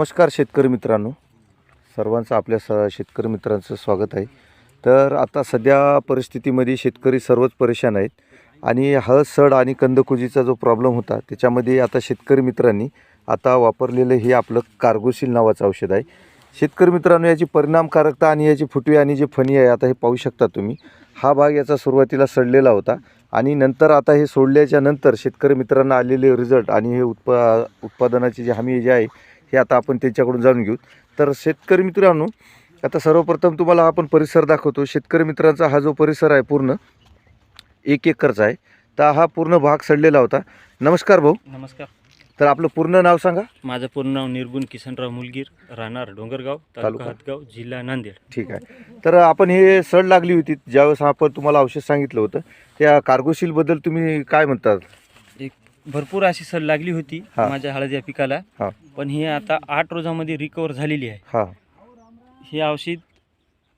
नमस्कार शेतकरी मित्रांनो. सर्वांचं आपल्या स शेतकरी मित्रांचं स्वागत आहे. तर आता सध्या परिस्थितीमध्ये शेतकरी सर्वच परेशान आहेत. आणि हळद सड आणि कंदकुजीचा जो प्रॉब्लेम होता त्याच्यामध्ये आता शेतकरी मित्रांनी आता वापरलेलं हे आपलं कार्गोशील नावाचं औषध आहे. शेतकरी मित्रांनो याची परिणामकारकता आणि याची फुटवी आणि जे फणी आहे आता हे पाहू शकता तुम्ही. हा भाग याचा सुरुवातीला सडलेला होता. आणि नंतर आता हे सोडल्याच्या नंतर शेतकरी मित्रांना आलेले रिझल्ट आणि हे उत्पा उत्पादनाची जी हमी जी आहे हे आता आपण त्यांच्याकडून जाणून घेऊ. तर शेतकरी मित्रांनो आता सर्वप्रथम तुम्हाला आपण परिसर दाखवतो. शेतकरी मित्रांचा हा जो परिसर आहे पूर्ण एक एकरचा आहे. तर हा पूर्ण भाग सडलेला होता. नमस्कार भाऊ. नमस्कार. तर आपलं पूर्ण नाव सांगा. माझं पूर्ण नाव निर्गुण किसनराव मुलगीर राहणार डोंगरगाव तालुका? तालुका हातगाव जिल्हा नांदेड. ठीक आहे. तर आपण हे सड लागली होती ज्यावेळेस आपण तुम्हाला औषध सांगितलं होतं. त्या कार्गोशीलबद्दल तुम्ही काय म्हणतात भरपूर अशी सड लागली होती हा. माझ्या हळद या पिकाला. हा. पण ही आता आठ रोजामध्ये रिकवर झालेली आहे. हां. हे औषध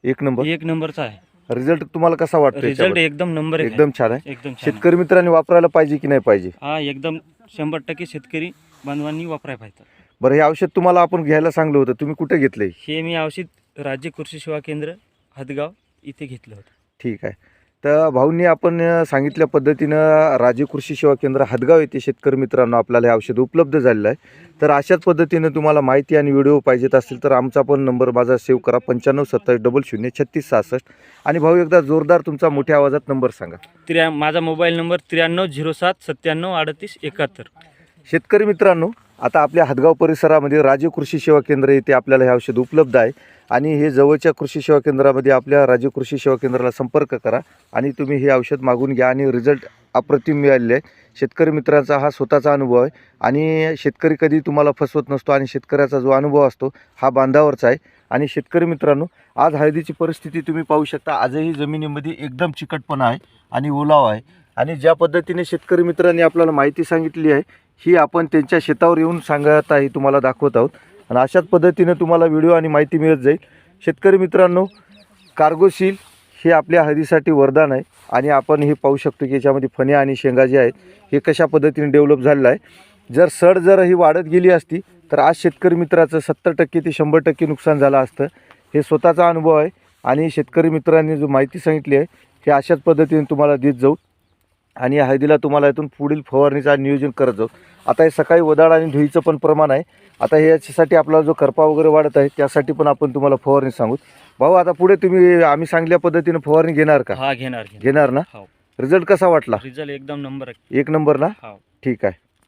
एक नंबर? एक नंबरचं आहे. रिझल्ट तुम्हाला कसा वाटतो रिझल्ट याच्यावर? एकदम नंबर एक आहे. एकदम छान आहे. एकदम छान आहे. शेतकरी मित्रांनी वापरायला पाहिजे की नाही पाहिजे? हा एकदम शंभर टक्के शेतकरी बांधवांनी वापरायला पाहिजे. बरं हे औषध तुम्हाला आपण घ्यायला सांगलं होतं. तुम्ही कुठे घेतलंय? हे मी औषध राज्य कृषी सेवा केंद्र हदगाव इथे घेतलं होतं. ठीक आहे. तर भाऊंनी आपण सांगितल्या पद्धतीनं राजीव कृषी सेवा केंद्र हदगाव येथे शेतकरी मित्रांनो आपल्याला हे औषध उपलब्ध झालेलं आहे. तर अशाच पद्धतीनं तुम्हाला माहिती आणि व्हिडिओ पाहिजेत असतील तर आमचा पण नंबर माझा सेव्ह करा. पंच्याण्णव सत्तावीस डबल शून्य छत्तीस सहासष्ट. आणि भाऊ एकदा जोरदार तुमचा मोठ्या आवाजात नंबर सांगा. त्र्या माझा मोबाईल नंबर त्र्याण्णव झिरो सात सत्त्याण्णव अडतीस एकाहत्तर. शेतकरी मित्रांनो आता आपल्या हदगाव परिसरामध्ये राजीव कृषी सेवा केंद्र येथे आपल्याला हे औषध उपलब्ध आहे. आणि हे जवळच्या कृषी सेवा केंद्रामध्ये आपल्या राजीव कृषी सेवा केंद्राला संपर्क करा आणि तुम्ही हे औषध मागून घ्या आणि रिझल्ट अप्रतिम मिळालेले आहे. शेतकरी मित्रांचा हा स्वतःचा अनुभव आहे आणि शेतकरी कधी तुम्हाला फसवत नसतो आणि शेतकऱ्याचा जो अनुभव असतो हा बांधावरचा आहे. आणि शेतकरी मित्रांनो आज हळदीची परिस्थिती तुम्ही पाहू शकता. आजही जमिनीमध्ये एकदम चिकटपणा आहे आणि ओलावा आहे. आणि ज्या पद्धतीने शेतकरी मित्रांनी आपल्याला माहिती सांगितली आहे ही आपण त्यांच्या शेतावर येऊन सांगत आहे तुम्हाला दाखवत आहोत. आणि अशाच पद्धतीनं तुम्हाला व्हिडिओ आणि माहिती मिळत जाईल. शेतकरी मित्रांनो कार्गोशील हे आपल्या हळदीसाठी वरदान आहे. आणि आपण हे पाहू शकतो की याच्यामध्ये फणे आणि शेंगा जे आहेत हे कशा पद्धतीने डेव्हलप झालेलं आहे. जर सड जर ही वाढत गेली असती तर आज शेतकरी मित्राचं सत्तर टक्के ते शंभर टक्के नुकसान झालं असतं. हे स्वतःचा अनुभव आहे. आणि शेतकरी मित्रांनी जो माहिती सांगितली आहे हे अशाच पद्धतीने तुम्हाला देत जाऊ. आणि हळदीला तुम्हाला इथून पुढील फवारणीचा नियोजन करत जाऊ. आता हे सकाळी वदाड आणि धुईचं पण प्रमाण आहे. आता हे याच्यासाठी आपला जो करपा वगैरे वाढत आहे त्यासाठी पण आपण तुम्हाला फवारणी सांगू. भाऊ आता पुढे तुम्ही आम्ही सांगल्या पद्धतीने फवारणी घेणार का? हा घेणार घेणार. ना? हो. रिझल्ट कसा वाटला? रिझल्ट एकदम नंबर एक. नंबर ना? हो. ठीक आहे.